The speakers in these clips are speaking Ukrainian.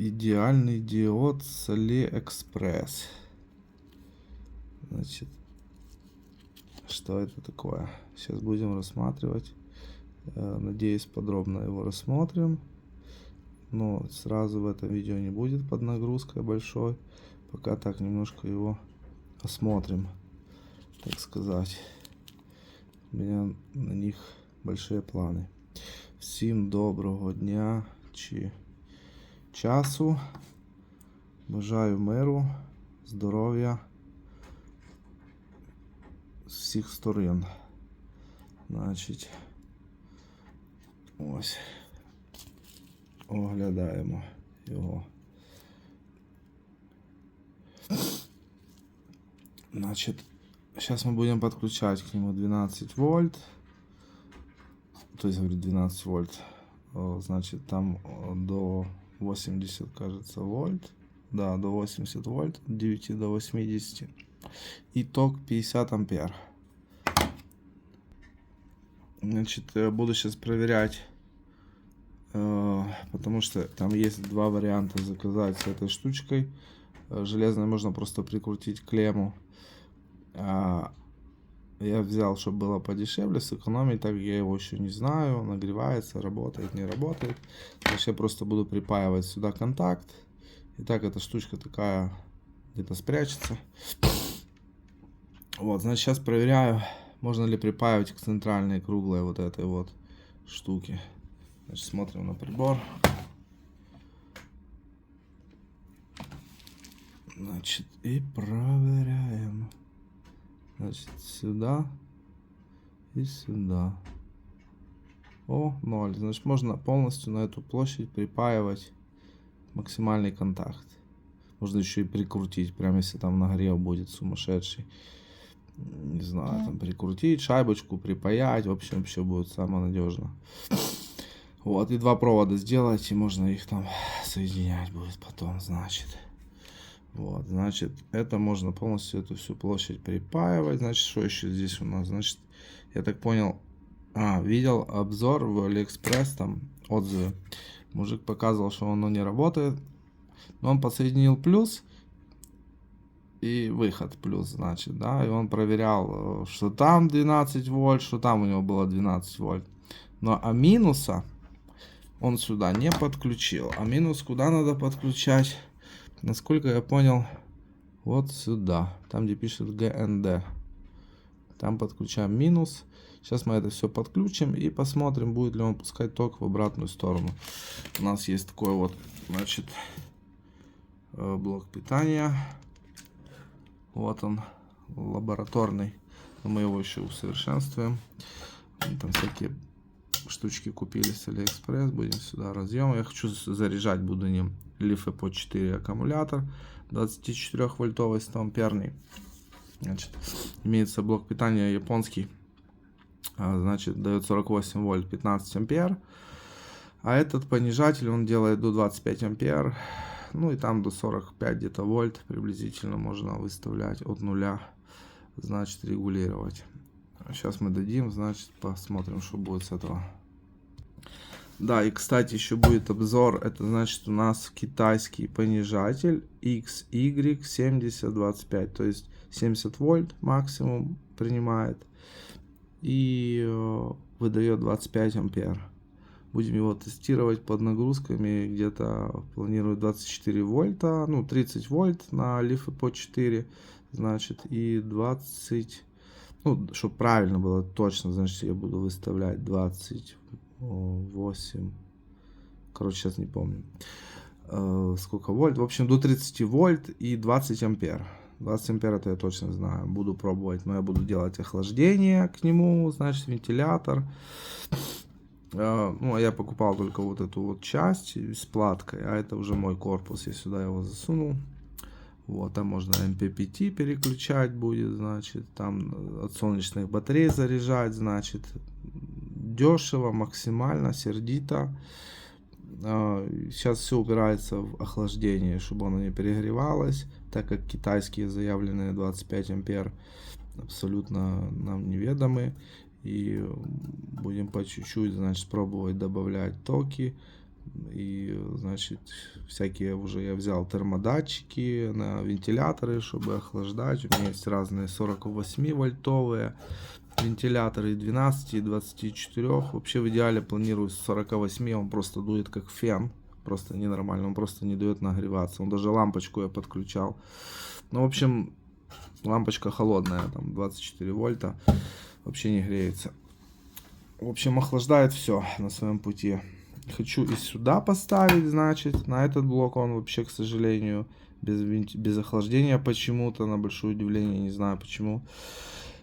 Идеальный диод с AliExpress. Значит, что это такое? Сейчас будем рассматривать. Э, Надеюсь, подробно его рассмотрим. Но сразу в этом видео не будет под нагрузкой большой. Пока так немножко его осмотрим, так сказать. У меня на них большие плани. Всім доброго дня чи часу. Бажаю миру, здоров'я з всіх сторон. Значить, ось. Оглядаємо його. Значит, сейчас мы будем подключать к нему 12 вольт. То есть, говорю, 12 вольт. О, Значит, там до 80, кажется, вольт. Да, до 80 вольт, от 9 до 80. И ток 50 ампер. Значит, э, буду сейчас проверять, э, потому что там есть два варианта заказать с этой штучкой. Э, Железной можно просто прикрутить клемму. Я взял, чтобы было подешевле, сэкономить, так я его еще не знаю, нагревается, работает, не работает. Значит, я просто буду припаивать сюда контакт. И так эта штучка такая где-то спрячется. Вот, значит, сейчас проверяю, можно ли припаивать к центральной круглой вот этой вот штуке. Значит, смотрим на прибор. Значит, и проверяем. Значит, сюда и сюда. О, 0. Значит, можно полностью на эту площадь припаивать максимальный контакт. Можно еще и прикрутить, прям если там нагрев будет сумасшедший. Не знаю, там прикрутить, шайбочку припаять. В общем, вообще будет самое надежно. Вот, и два провода сделать, и можно их там соединять будет потом, значит. Вот, значит, это можно полностью эту всю площадь припаивать. Значит, что еще здесь у нас? Значит, я так понял, а, видел обзор в Алиэкспресс, там отзывы. Мужик показывал, что оно не работает. Но он подсоединил плюс и выход плюс, значит, да. И он проверял, э, что там 12 вольт, что там у него было 12 вольт. Но а минуса он сюда не подключил. А минус куда надо подключать? Насколько я понял, вот сюда, там где пишет ГНД. Там подключаем минус. Сейчас мы это все подключим и посмотрим, будет ли он пускать ток в обратную сторону. У нас есть такой вот, значит, э, блок питания. Вот он, лабораторный. Мы его еще усовершенствуем. Там всякие штучки купили с Алиэкспресс. Будем сюда разъем. Я хочу заряжать буду ним лифы по 4 аккумулятор 24 вольтовый 100 амперный. Значит, имеется блок питания японский. А, Значит, дает 48 вольт 15 ампер. А этот понижатель он делает до 25 ампер. Ну и там до 45 где-то вольт приблизительно можно выставлять от нуля. Значит, регулировать. Сейчас мы дадим, значит, посмотрим, что будет с этого. Да, и кстати, еще будет обзор. Это значит у нас китайский понижатель XY7025. То есть 70 вольт максимум принимает. И э, выдает 25 ампер. Будем его тестировать под нагрузками. Где-то планируют 24 вольта. Ну, 30 вольт на лифы по 4. Значит, и 20... Ну, чтобы правильно было точно, значит, я буду выставлять 28. Короче, сейчас не помню. Э, сколько вольт? В общем, до 30 вольт и 20 ампер. 20 ампер это я точно знаю. Буду пробовать, но я буду делать охлаждение к нему, значит, вентилятор. Э, Ну, а я покупал только вот эту вот часть с платкой, а это уже мой корпус. Я сюда его засунул. Вот, там можно MPPT переключать будет, значит, там от солнечных батарей заряжать, значит, дешево, максимально, сердито. А, Сейчас все упирается в охлаждение, чтобы оно не перегревалось, так как китайские заявленные 25 ампер абсолютно нам неведомы. И будем по чуть-чуть, значит, пробовать добавлять токи. И значит, всякие уже я взял термодатчики на вентиляторы, чтобы охлаждать. У меня есть разные 48 вольтовые вентиляторы и 12, и 24. Вообще в идеале планирую с 48, он просто дует как фен. Просто ненормально, он просто не дает нагреваться. Он даже лампочку я подключал. Ну, в общем, лампочка холодная, там 24 вольта. Вообще не греется. В общем, охлаждает все на своем пути. Хочу и сюда поставить, значит, на этот блок он вообще, к сожалению, без, без охлаждения почему-то, на большое удивление, не знаю почему.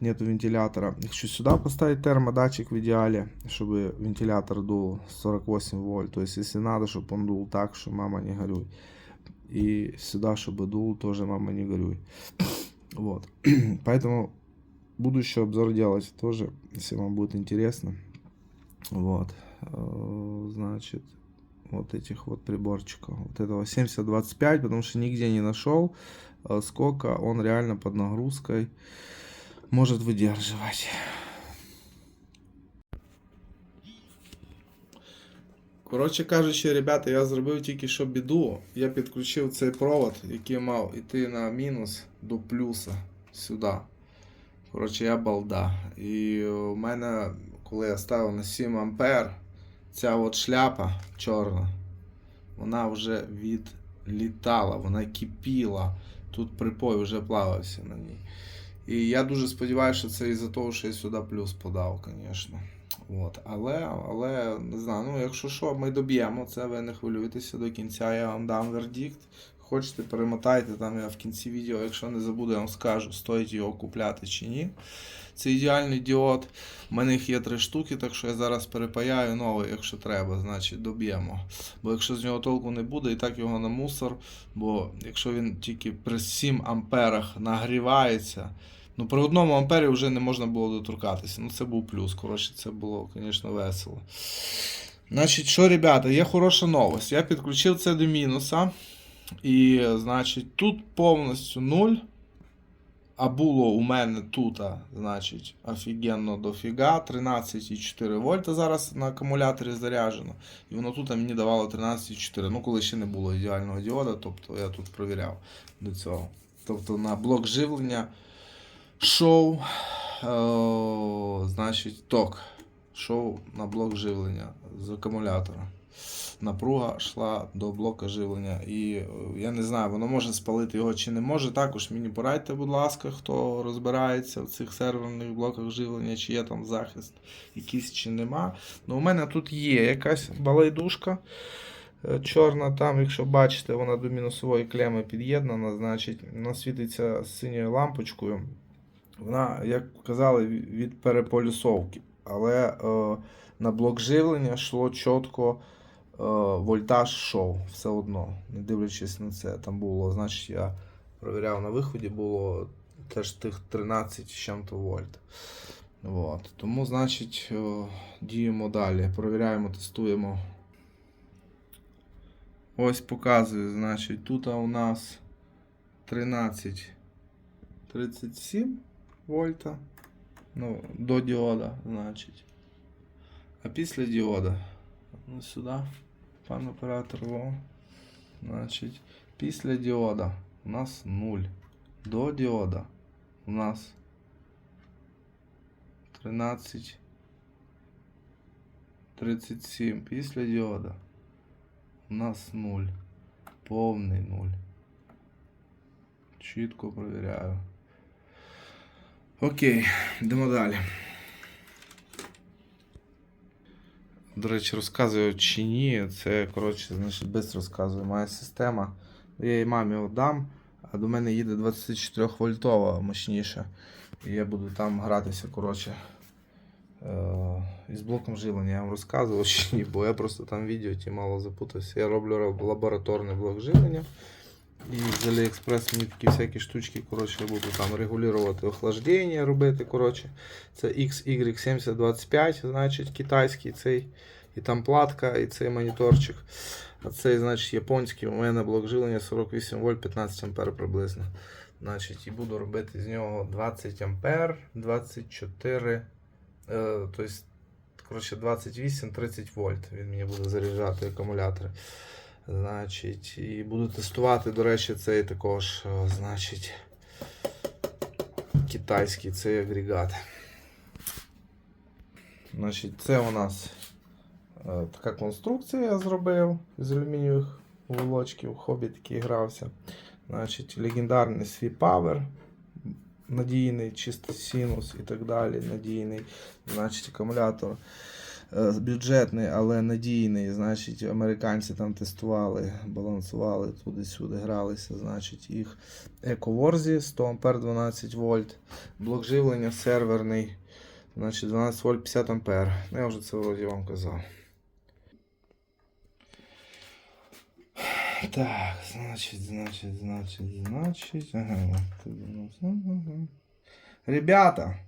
Нету вентилятора. Хочу сюда поставить термодатчик в идеале, чтобы вентилятор дул 48 вольт. То есть, если надо, чтобы он дул так, что мама не горюй. И сюда, чтобы дул, тоже мама не горюй. Вот. Поэтому буду еще обзор делать тоже, если вам будет интересно. Вот. Э, Значит, вот этих вот приборчиков. Вот этого 7025, потому что нигде не нашел, э, сколько он реально под нагрузкой может выдерживать. Коротше кажучи, ребята, я зробив тільки що біду. Я підключив цей провод, який мав іти на мінус до плюса сюди. Коротше, я балда. І у мене, коли я ставив на 7 ампер, ця от шляпа чорна, вона вже відлітала, вона кипіла. Тут припой вже плавався на ній. І я дуже сподіваюся, що це із-за того, що я сюди плюс подав, звісно. От. Але, але не знаю, ну якщо що, ми доб'ємо це, ви не хвилюйтеся до кінця, я вам дам вердикт. Хочете, перемотайте там я в кінці відео, якщо не забуду, я вам скажу, стоїть його купляти чи ні. Це ідеальний діод. У мене їх є три штуки, так що я зараз перепаяю новий, якщо треба, значить доб'ємо. Бо якщо з нього толку не буде, і так його на мусор. Бо якщо він тільки при 7 амперах нагрівається, ну при одному ампері вже не можна було доторкатися. Ну це був плюс. Коротше, це було, звісно, весело. Значить, що, ребята, є хороша новость. Я підключив це до мінуса. І, значить, тут повністю 0. А було у мене тут, значить, офігенно дофіга. 13,4 вольта зараз на акумуляторі заряджено. І воно тут мені давало 13,4. Ну, коли ще не було ідеального діода, тобто я тут провіряв до цього. Тобто на блок живлення шоу, е, значить, ток. Шоу на блок живлення з акумулятора. Напруга йшла до блока живлення. І е, я не знаю, воно може спалити його чи не може. Також мені порадьте, будь ласка, хто розбирається в цих серверних блоках живлення, чи є там захист якийсь чи нема. Ну, у мене тут є якась балайдушка. е, Чорна там, якщо бачите, вона до мінусової клеми під'єднана, значить, вона світиться синьою лампочкою. Вона, як казали, від переполюсовки. Але е, на блок живлення йшло чітко вольтаж шов все одно, не дивлячись на це. Там було, значить, я провіряв на виході, було теж тих 13 чим-то вольт. От. Тому, значить, е, діємо далі. Провіряємо, тестуємо. Ось показую, значить, тут у нас 13,37 вольта. Ну, до діода, значить. А після діода. Ну, сюди, пан оператор, во. Значить, після діода у нас 0. До діода у нас 13. 37. Після діода у нас 0. Повний 0. Чітко провіряю. Окей, йдемо далі. До речі, розказую чи ні. Це, коротше, значить, без розказую. Моя система. Я її мамі віддам, а до мене їде 24 вольтова мощніша. І я буду там гратися, коротше. Е- із блоком живлення я вам розказував чи ні, бо я просто там відео ті мало запутався. Я роблю лабораторний блок живлення. І з Aliexpress мені такі всякі штучки, коротше, я буду там регулювати охлаждення, робити. коротше. Це XY7025, значить, китайський цей. І там платка, і цей моніторчик. А цей, значить, японський. У мене блок живлення 48 вольт 15 ампер приблизно. Значить, і буду робити з нього 20 ампер, 24. Е, тобто, коротше, 28-30 вольт. Він мені буде заряджати акумулятори. Значить, і буду тестувати, до речі, цей також, е, значить, китайський цей агрегат. Значить, це у нас е, така конструкція я зробив з алюмінієвих волочків. Хобі такий грався. Значить, легендарний свій павер. Надійний, чисто синус і так далі. Надійний. Значить, акумулятор бюджетний, але надійний. Значить, американці там тестували, балансували туди-сюди, гралися. Значить, їх EcoWorzi 100 А 12 вольт. Блок живлення серверний. Значить, 12 вольт 50 ампер. Ну, я вже це вроді вам казав. Так, значить, значить, значить, значить. Ага. тут ага. Ребята.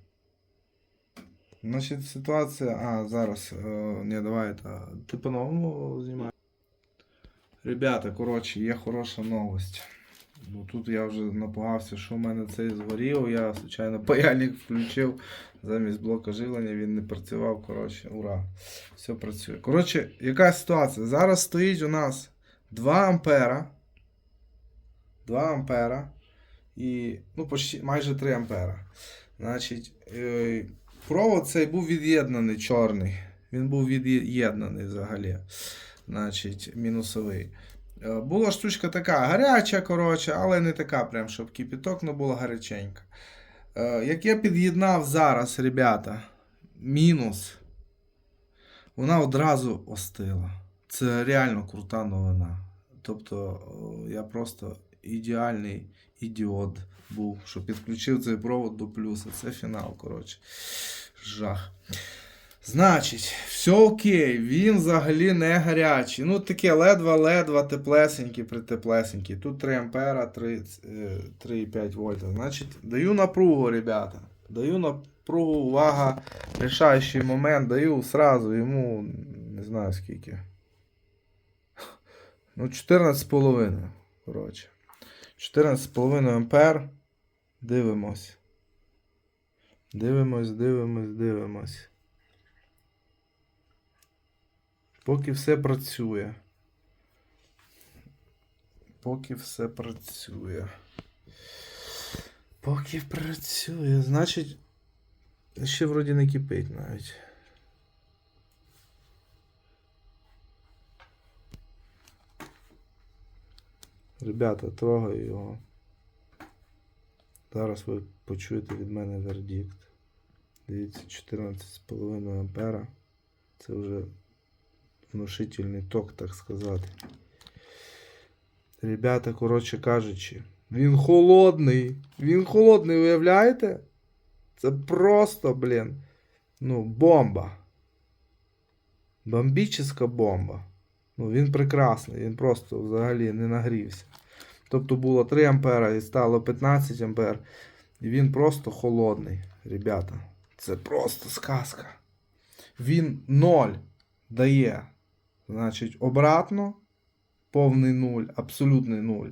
Значить, ситуація. А, зараз. Е, ні, давай это. Ти по-новому знімаєш. Ребята, коротше, є хороша новость. Бо тут я вже напугався, що в мене цей згорів. Я, звичайно, паяльник включив. Замість блока живлення він не працював. Коротше, ура. Все працює. Коротше, яка ситуація? Зараз стоїть у нас 2 ампера. 2 ампера. І, ну, почти, майже 3 ампера. Значить, е, провод цей був від'єднаний чорний. Він був від'єднаний взагалі. Значить, мінусовий. Е, Була штучка така гаряча, коротше, але не така, прям, щоб кипіток, але була гаряченька. Е, Як я під'єднав зараз, ребята, мінус, вона одразу остила. Це реально крута новина. Тобто, е, я просто ідеальний ідіот був, що підключив цей провод до плюса. Це фінал, коротше. Жах. Значить, все окей, він взагалі не гарячий. Ну, таке ледве-ледве теплесенький, притеплесенький. Тут 3 ампера, 3, е, 3,5 вольта. Значить, даю напругу, ребята. Даю напругу, увага, рішаючий момент, даю сразу йому, не знаю скільки. Ну, 14,5. Коротше. 14,5 ампер. Дивимось. Дивимось, дивимось, дивимось. Поки все працює. Поки все працює. Поки працює. Значить, ще вроді не кипить навіть. Ребята, трогаю його. Зараз ви почуєте від мене вердикт. Дивіться, 14,5 ампера. Це вже внушительний ток, так сказати. Ребята, коротше кажучи, він холодний. Він холодний, уявляєте? Це просто, блін. Ну, бомба. Бомбічна бомба. Ну, він прекрасний, він просто взагалі не нагрівся. Тобто було 3 ампера і стало 15 ампер. І він просто холодний, ребята. Це просто сказка. Він 0 дає. Значить, обратно повний 0, абсолютний 0.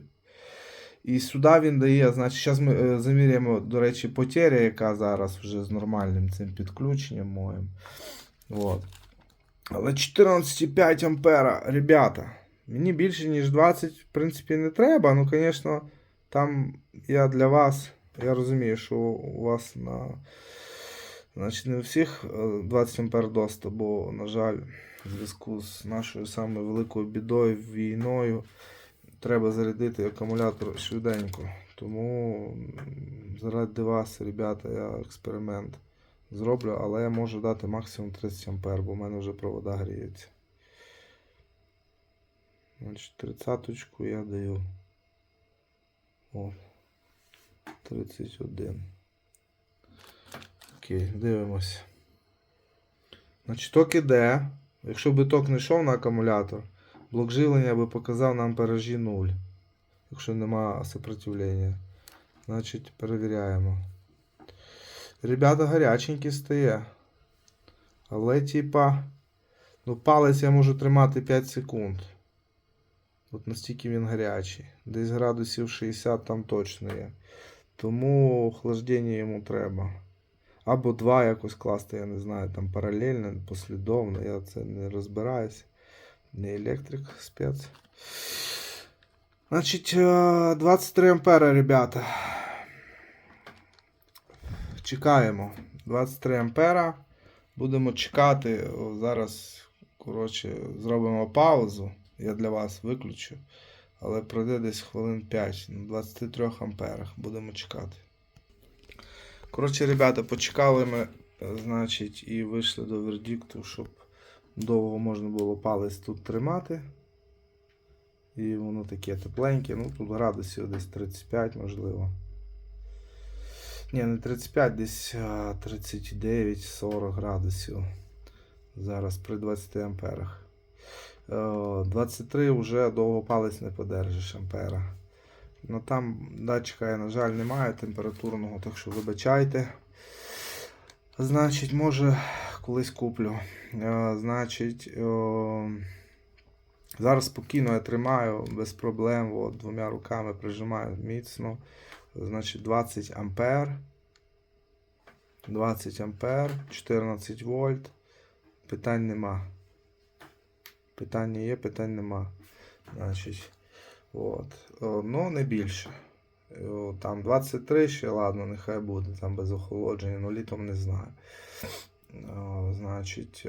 І сюди він дає, значить, зараз ми е, заміряємо, до речі, потеря, яка зараз вже з нормальним цим підключенням моїм. От. Але 14,5 ампера, ребята. Мені більше, ніж 20, в принципі, не треба. Ну, звісно, там я для вас. Я розумію, що у вас на. Значить, не у всіх е, 20 ампер доста, бо, на жаль, в зв'язку з нашою самою великою бідою, війною, треба зарядити акумулятор швиденько. Тому заради вас, ребята, я експеримент зроблю, але я можу дати максимум 30 ампер, бо в мене вже провода гріються. Значить, 30 я даю. О, 31. Окей, дивимося. Значить, ток іде. Якщо би ток не йшов на акумулятор, блок живлення би показав нам амперажі 0. Якщо нема сопротивлення. Значить, перевіряємо. Ребята, гаряченький стає. Але, типа, ну, палець я можу тримати 5 секунд. От настільки він гарячий. Десь градусів 60 там точно є. Тому охлаждення йому треба. Або два якось класти, я не знаю, там паралельно, послідовно, я це не розбираюся. Не електрик спец. Значить, е, 23 ампера, ребята. Чекаємо. 23 ампера. Будемо чекати. Зараз, коротше, зробимо паузу. Я для вас виключу. Але пройде десь хвилин 5 на 23 амперах. Будемо чекати. Коротше, ребята, почекали ми, е, значить, і вийшли до вердикту, щоб довго можна було палець тут тримати. І воно таке тепленьке. Ну, тут градусів десь 35, можливо. Ні, не 35, десь 39-40 градусів. Зараз при 20 амперах. Е, 23 вже довго палець не подержиш ампера. Ну там датчика, я, на жаль, немає температурного, так що вибачайте. Значить, може, колись куплю. Е, Значить, е, зараз спокійно я тримаю без проблем. От, двома руками прижимаю міцно. Значить, 20 ампер. 20 ампер, 14 вольт. Питань нема. Питання є, питань нема. Значить, от. Ну, не більше. Там 23 ще, ладно, нехай буде, там без охолодження, ну літом не знаю. Значить,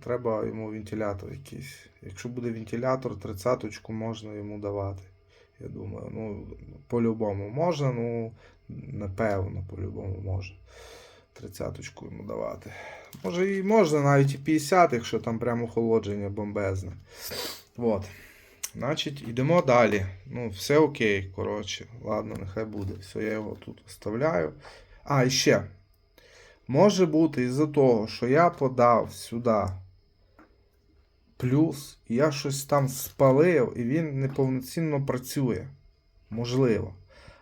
треба йому вентилятор якийсь. Якщо буде вентилятор, 30-ку можна йому давати. Я думаю, ну, по-любому можна, ну, напевно, по-любому можна. 30-ку йому давати. Може і можна навіть і 50, якщо там прямо охолодження бомбезне. От. Значить, йдемо далі. Ну, все окей, коротше. Ладно, нехай буде. Все, я його тут оставляю. А, і ще. Може бути із-за того, що я подав сюди плюс, і я щось там спалив, і він неповноцінно працює. Можливо.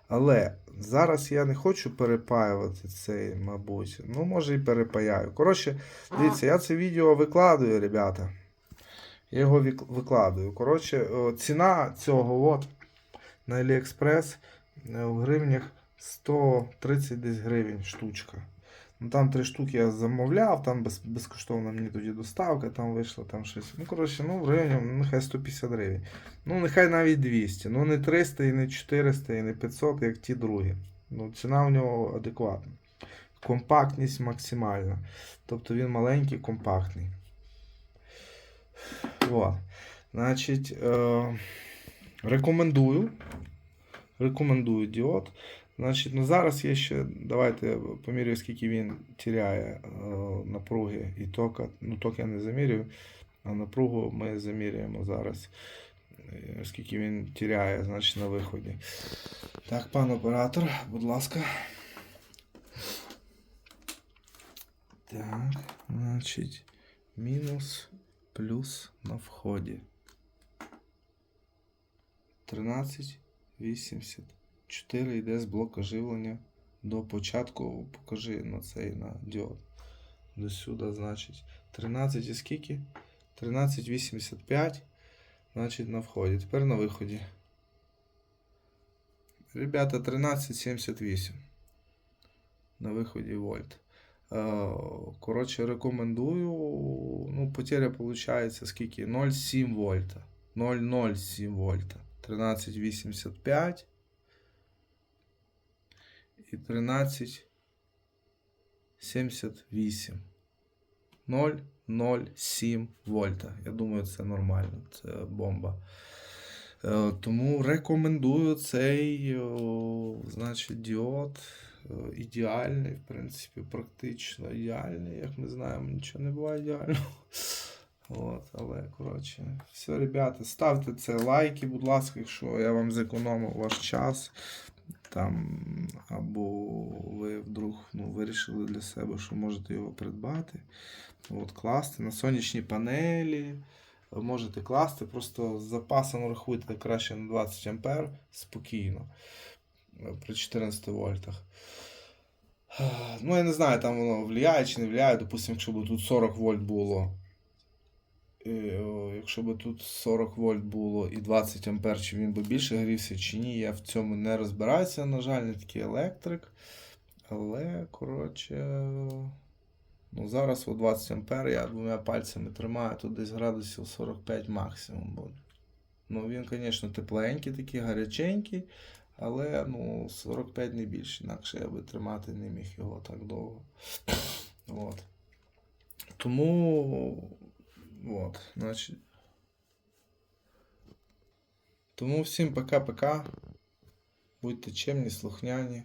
Але зараз я не хочу перепаювати цей, мабуть. Ну, може і перепаяю. Коротше, дивіться, я це відео викладаю, ребята. Я його викладую. Коротше, ціна цього от на AliExpress е, в гривнях 130 десь гривень штучка. Ну, там три штуки я замовляв, там без, безкоштовна мені тоді доставка, там вийшло там щось. Ну, коротше, ну, в районі, ну, нехай 150 гривень. Ну, нехай навіть 200. Ну, не 300, і не 400, і не 500, як ті другі. Ну, ціна у нього адекватна. Компактність максимальна. Тобто він маленький, компактний. От. Значить, е, рекомендую. Рекомендую діод. Значить, ну зараз є ще. Давайте поміряю, скільки він тіряє е, напруги і тока. Ну, ток я не замірюю, а напругу ми заміряємо зараз. е, Скільки він тіряє, значить, на виході. Так, пан оператор, будь ласка. Так, значить, мінус плюс на вході. 13,84 йде з блока живлення до початку. Покажи на цей на діод. До сюди, значить. 13 і скільки? 13,85. Значить на вході. Тепер на виході. Ребята, 13,78. На виході вольт. Е, Коротше, рекомендую. Ну, потеря виходить скільки? 0,7 вольта. 0,07 вольта. 13,85 і 13,78. 0,07 вольта. Я думаю, це нормально. Це бомба. Е, Тому рекомендую цей, значить, діод. Е, Ідеальний, в принципі, практично ідеальний. Як ми знаємо, нічого не буває ідеального. От, але, коротше, все, ребята, ставте це лайки, будь ласка, якщо я вам зекономив ваш час. Там, або ви вдруг ну, вирішили для себе, що можете його придбати. От, класти на сонячні панелі. Можете класти, просто з запасом рахуйте краще на 20 ампер спокійно при 14 вольтах. Ну, я не знаю, там воно впливає чи не впливає. Допустимо, якщо б тут 40 вольт було. Е, Якщо б тут 40 вольт було і 20 ампер, чи він би більше грівся, чи ні, я в цьому не розбираюся. На жаль, не такий електрик. Але, коротше, ну зараз о 20 ампер я двома пальцями тримаю, тут десь градусів 45 максимум буде. Ну, він, звісно, тепленький, такий, гаряченький, але ну, 45 не більше, інакше я би тримати не міг його так довго. От. Тому. От, значить. Тому всім пока-пока. Будьте чемні, слухняні.